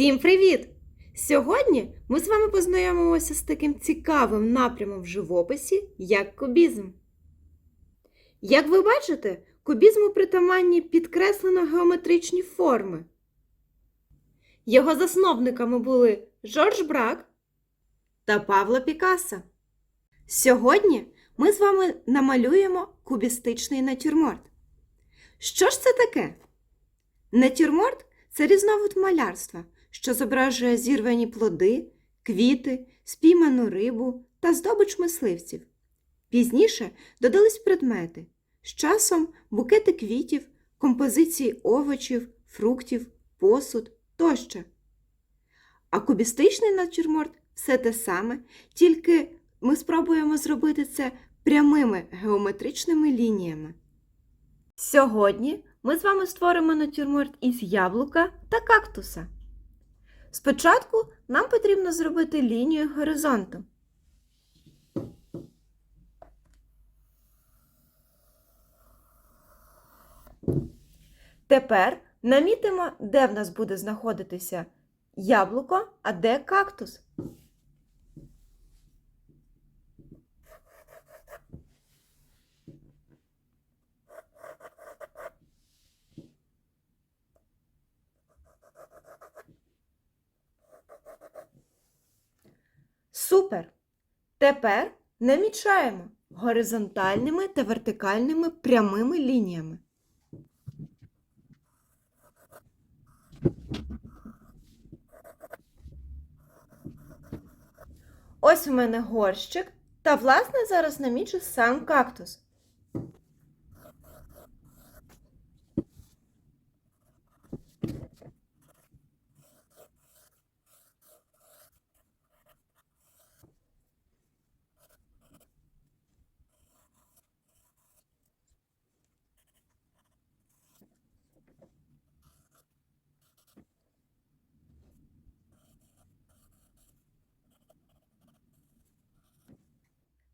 Всім привіт! Сьогодні ми з вами познайомимося з таким цікавим напрямом в живописі, як кубізм. Як ви бачите, кубізму притаманні підкреслено геометричні форми. Його засновниками були Жорж Брак та Павло Пікассо. Сьогодні ми з вами намалюємо кубістичний натюрморт. Що ж це таке? Натюрморт це різновид малярства, що зображує зірвані плоди, квіти, спійману рибу та здобич мисливців. Пізніше додались предмети, з часом букети квітів, композиції овочів, фруктів, посуд тощо. А кубістичний натюрморт все те саме, тільки ми спробуємо зробити це прямими геометричними лініями. Сьогодні ми з вами створимо натюрморт із яблука та кактуса. Спочатку нам потрібно зробити лінію горизонту. Тепер намітимо, де в нас буде знаходитися яблуко, а де кактус. Супер! Тепер намічаємо горизонтальними та вертикальними прямими лініями. Ось у мене горщик, та, власне, зараз намічу сам кактус.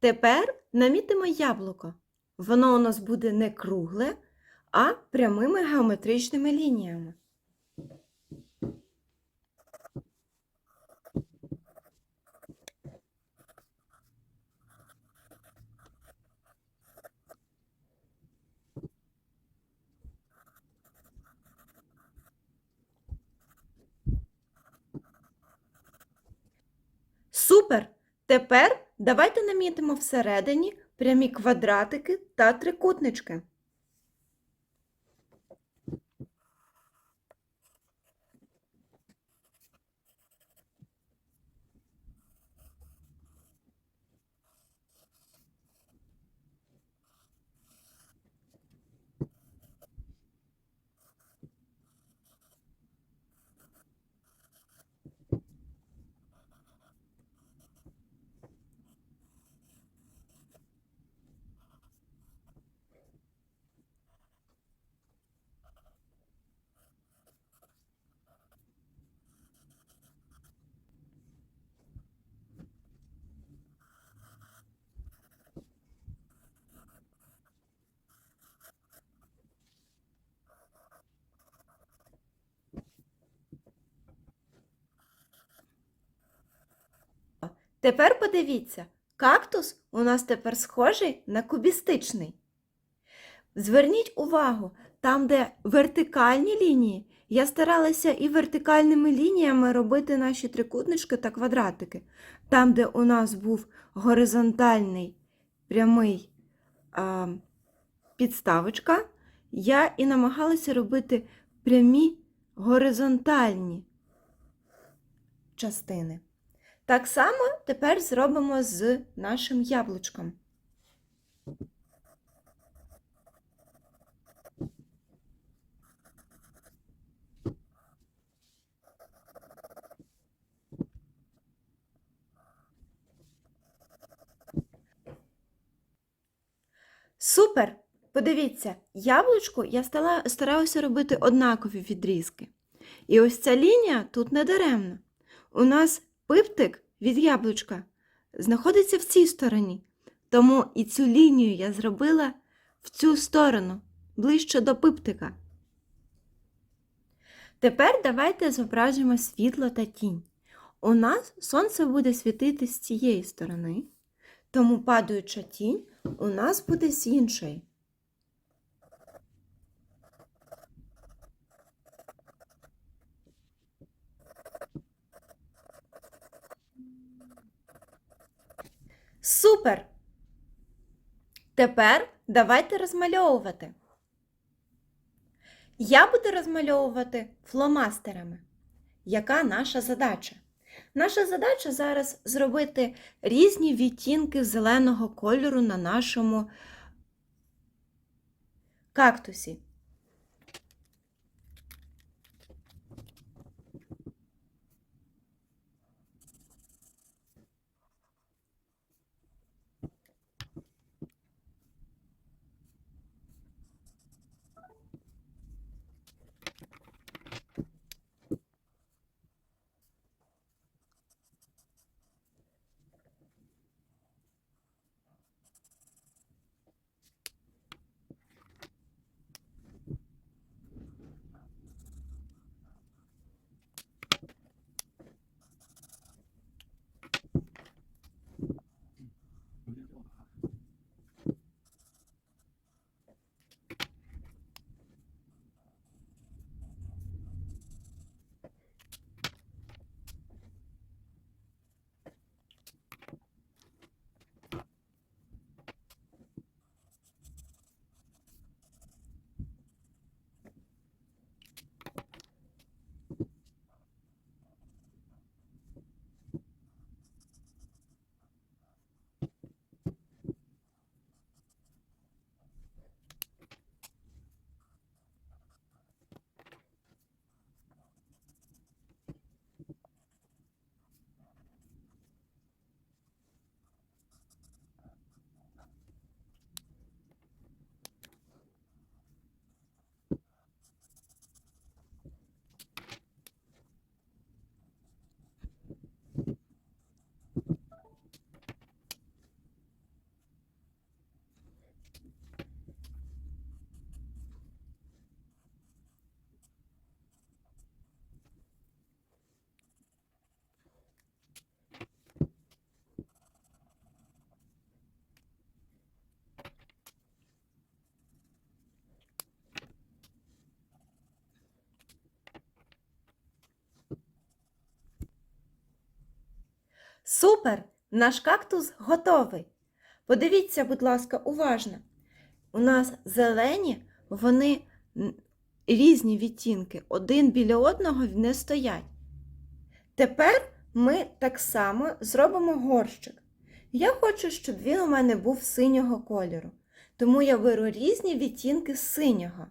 Тепер намітимо яблуко. Воно у нас буде не кругле, а прямими геометричними лініями. Супер! Тепер давайте намітимо всередині прямі квадратики та трикутнички. Тепер подивіться, кактус у нас тепер схожий на кубістичний. Зверніть увагу, там, де вертикальні лінії, я старалася і вертикальними лініями робити наші трикутнички та квадратики. Там, де у нас був горизонтальний прямий а, підставочка, я і намагалася робити прямі горизонтальні частини. Так само тепер зробимо з нашим яблучком. Супер! Подивіться, яблучку я стала, стараюся робити однакові відрізки. І ось ця лінія тут не даремна. У нас пиптик від яблучка знаходиться в цій стороні, тому і цю лінію я зробила в цю сторону, ближче до пиптика. Тепер давайте зображимо світло та тінь. У нас сонце буде світити з цієї сторони, тому падаюча тінь у нас буде з іншої. Супер! Тепер давайте розмальовувати. Я буду розмальовувати фломастерами. Яка наша задача? Наша задача зараз зробити різні відтінки зеленого кольору на нашому кактусі. Супер! Наш кактус готовий. Подивіться, будь ласка, уважно. У нас зелені, вони різні відтінки, один біля одного не стоять. Тепер ми так само зробимо горщик. Я хочу, щоб він у мене був синього кольору, тому я беру різні відтінки синього.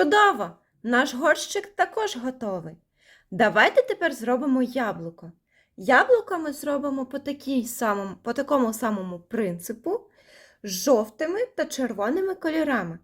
Чудово! Наш горщик також готовий. Давайте тепер зробимо яблуко. Яблуко ми зробимо по, такій самому, по такому самому принципу з жовтими та червоними кольорами.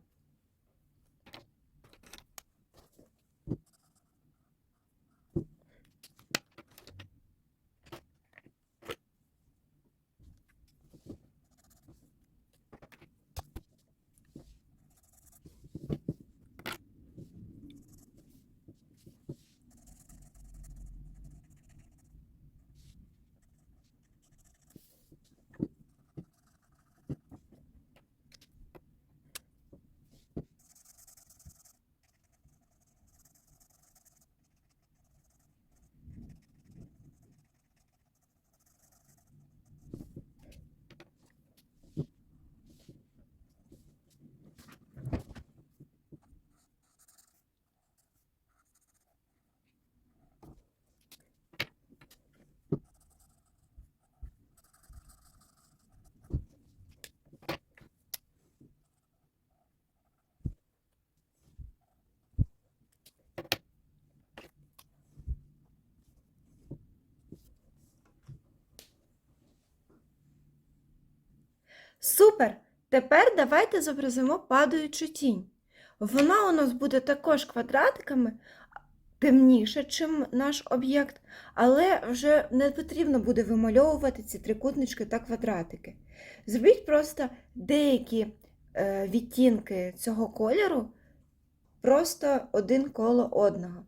Супер! Тепер давайте зобразимо падаючу тінь. Вона у нас буде також квадратиками, темніше, чим наш об'єкт, але вже не потрібно буде вимальовувати ці трикутнички та квадратики. Зробіть просто деякі е, відтінки цього кольору просто один коло одного.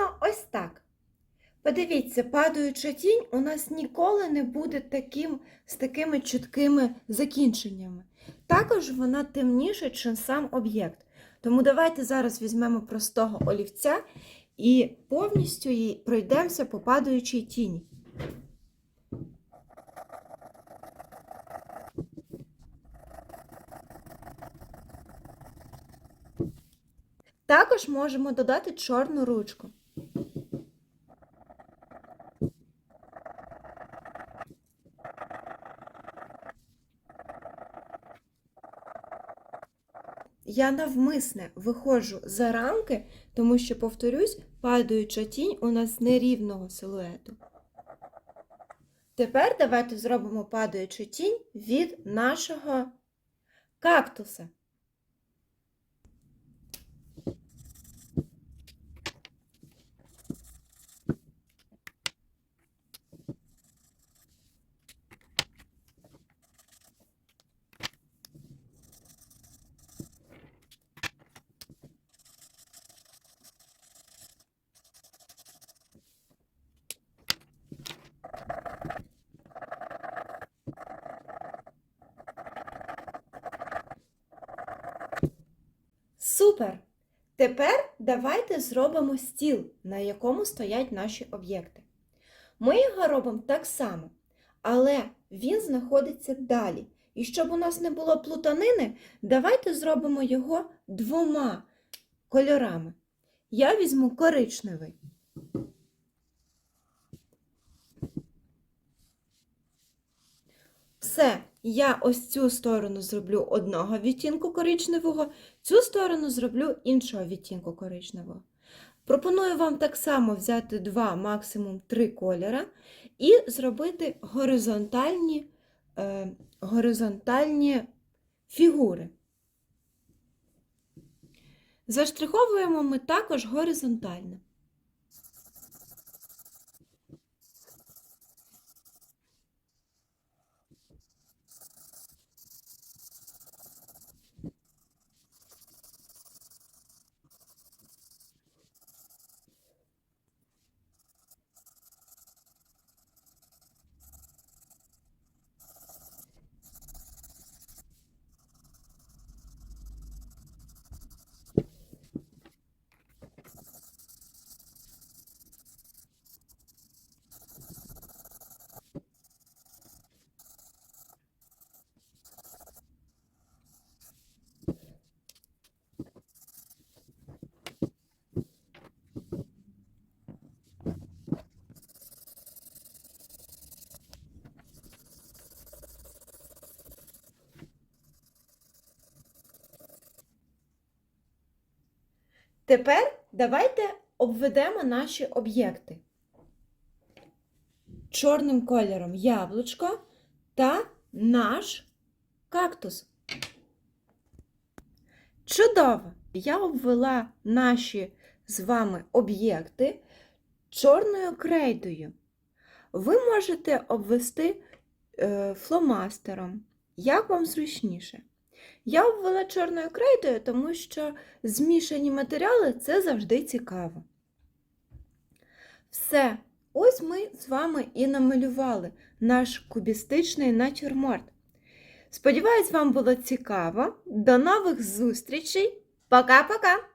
Ну, ось так. Подивіться, падаюча тінь у нас ніколи не буде таким, з такими чіткими закінченнями. Також вона темніша, ніж сам об'єкт. Тому давайте зараз візьмемо простого олівця і повністю її пройдемося по падаючій тіні. Також можемо додати чорну ручку. Я навмисне виходжу за рамки, тому що, повторюсь, падаюча тінь у нас нерівного силуету. Тепер давайте зробимо падаючу тінь від нашого кактуса. Супер! Тепер давайте зробимо стіл, на якому стоять наші об'єкти. Ми його робимо так само, але він знаходиться далі. І щоб у нас не було плутанини, давайте зробимо його двома кольорами. Я візьму коричневий. Все, я ось цю сторону зроблю одного відтінку коричневого, цю сторону зроблю іншого відтінку коричневого. Пропоную вам так само взяти два, максимум три кольора і зробити горизонтальні, е, горизонтальні фігури. Заштриховуємо ми також горизонтально. Тепер давайте обведемо наші об'єкти. Чорним кольором яблучко та наш кактус. Чудово! Я обвела наші з вами об'єкти чорною крейдою. Ви можете обвести е, фломастером, як вам зручніше. Я обвела чорною крейдою, тому що змішані матеріали це завжди цікаво. Все, ось ми з вами і намалювали наш кубістичний натюрморт. Сподіваюсь, вам було цікаво. До нових зустрічей. Пока-пока!